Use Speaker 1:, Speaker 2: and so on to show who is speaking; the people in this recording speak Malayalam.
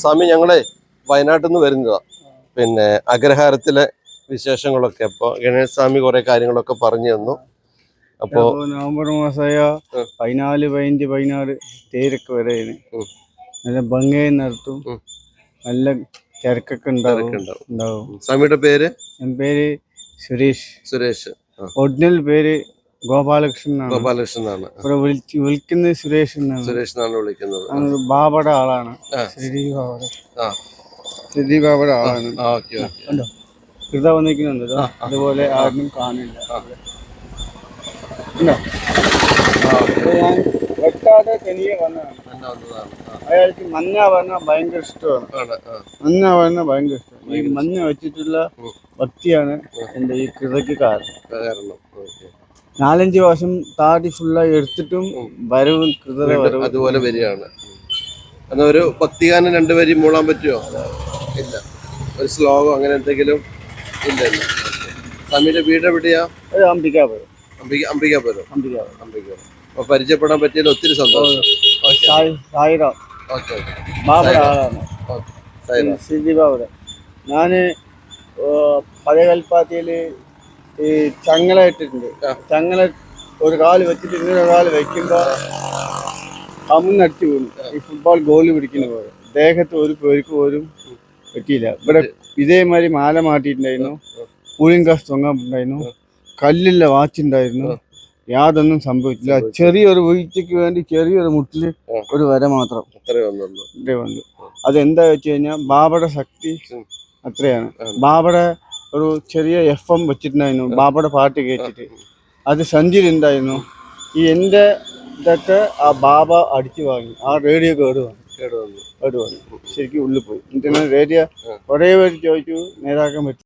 Speaker 1: സ്വാമി ഞങ്ങളെ വയനാട്ടിൽ നിന്ന് വരുന്നതാ. പിന്നെ അഗ്രഹാരത്തിലെ വിശേഷങ്ങളൊക്കെ. അപ്പൊ ഗണേഷ് സ്വാമി കുറെ കാര്യങ്ങളൊക്കെ പറഞ്ഞു തന്നു. അപ്പോ
Speaker 2: അപ്പോൾ നവംബർ മാസമായ. പതിനാല് പതിനഞ്ച് പതിനാറ് തേരൊക്കെ വരെയാണ്. നല്ല ഭംഗിയായി നടത്തും. നല്ല തിരക്കൊക്കെ ഉണ്ടാവും.
Speaker 1: സ്വാമിയുടെ പേര്?
Speaker 2: എന്റെ പേര് സുരേഷ്.
Speaker 1: സുരേഷ്.
Speaker 2: ഒറിജിനൽ പേര് ഗോപാലകൃഷ്ണൻ ഇവിടെ വിളിക്കുന്നത് സുരേഷ്
Speaker 1: സുരേഷ് എന്നാണ് വിളിക്കുന്നത്
Speaker 2: ബാബയുടെ ആളാണ്. ശ്രീ ബാബയുടെ. ശ്രീ ബാബയുടെ ആളാണ്. കൃത വന്നിരിക്കുന്നുണ്ട് അതുപോലെ ആരും കാണില്ല ഞാൻ വെട്ടാതെ തനിയെ വന്നതാണ്. അയാൾക്ക് മഞ്ഞ പറഞ്ഞാൽ ഭയങ്കര ഇഷ്ടമാണ്. മഞ്ഞ പറഞ്ഞാൽ ഭയങ്കര ഇഷ്ടമാണ്. ഈ മഞ്ഞ വെച്ചിട്ടുള്ള. ഭക്തിയാണ് എന്റെ ഈ കൃതയ്ക്ക് കാരണം. നാലഞ്ച് വർഷം താടി ഫുള്ളായി എടുത്തിട്ടും വരവ്
Speaker 1: അതുപോലെ വരികയാണ്. എന്നാ ഒരു ഭക്തിഗാനം വരി മൂളാൻ പറ്റുമോ? ഇല്ല. ഒരു ശ്ലോകം അങ്ങനെ എന്തെങ്കിലും ഇല്ല ഇല്ല. സ്വാമിയുടെ വീട് എവിടെയാ?
Speaker 2: അംബികാപുരം.
Speaker 1: അംബിക അംബികാപുരം.
Speaker 2: അംബികാപുരം.
Speaker 1: അംബികാപുരം. അപ്പൊ പരിചയപ്പെടാൻ പറ്റിയതിൽ ഒത്തിരി സന്തോഷം. ഓക്കെ.
Speaker 2: സായിറാം. ബാബയുടെ ഞാൻ പഴയ കൽപ്പാത്തിയിൽ ഈ
Speaker 1: ചങ്ങലായിട്ടുണ്ട്
Speaker 2: ചങ്ങല ഒരു കാൽ വെച്ചിട്ട് ഇങ്ങനെ ഒരു കാൽ വെക്കുമ്പോൾ കമ്മിന്നടിച്ച് വീണു. ഈ ഫുട്ബോൾ ഗോളി പിടിക്കുന്ന പോലെ. ദേഹത്ത് ഒരു പേർക്ക് പോലും പറ്റിയില്ല. ഇവിടെ ഇതേമാതിരി മാല മാറ്റിയിട്ടുണ്ടായിരുന്നു. ഗ്ലാസ് തൊങ്ങാണ്ടായിരുന്നു കല്ലില്ല വാച്ച് ഉണ്ടായിരുന്നു. യാതൊന്നും സംഭവിച്ചില്ല. ചെറിയൊരു വീഴ്ചയ്ക്ക് വേണ്ടി ചെറിയൊരു മുട്ടിൽ ഒരു വര മാത്രം
Speaker 1: അത്രേ
Speaker 2: വന്നു അതെന്താ വെച്ച് കഴിഞ്ഞാൽ ബാബയുടെ ശക്തി. അത്രയാണ്. ബാബയുടെ ഒരു ചെറിയ എഫ് എം വെച്ചിട്ടുണ്ടായിരുന്നു. ബാബയുടെ പാട്ട് കേട്ടിട്ട്. അത് സഞ്ചിയിലുണ്ടായിരുന്നു ഈ എന്റെ ഇതൊക്കെ ആ ബാബ അടിച്ചു വാങ്ങി. ആ റേഡിയോ കേട് വന്നു.
Speaker 1: കേട് വന്നു.
Speaker 2: കേട് വന്നു. ശരിക്കും ഉള്ളിൽ പോയി. എന്നിട്ട് റേഡിയോ കുറേ പേര് ചോദിച്ചു നേരാക്കാൻ പറ്റില്ല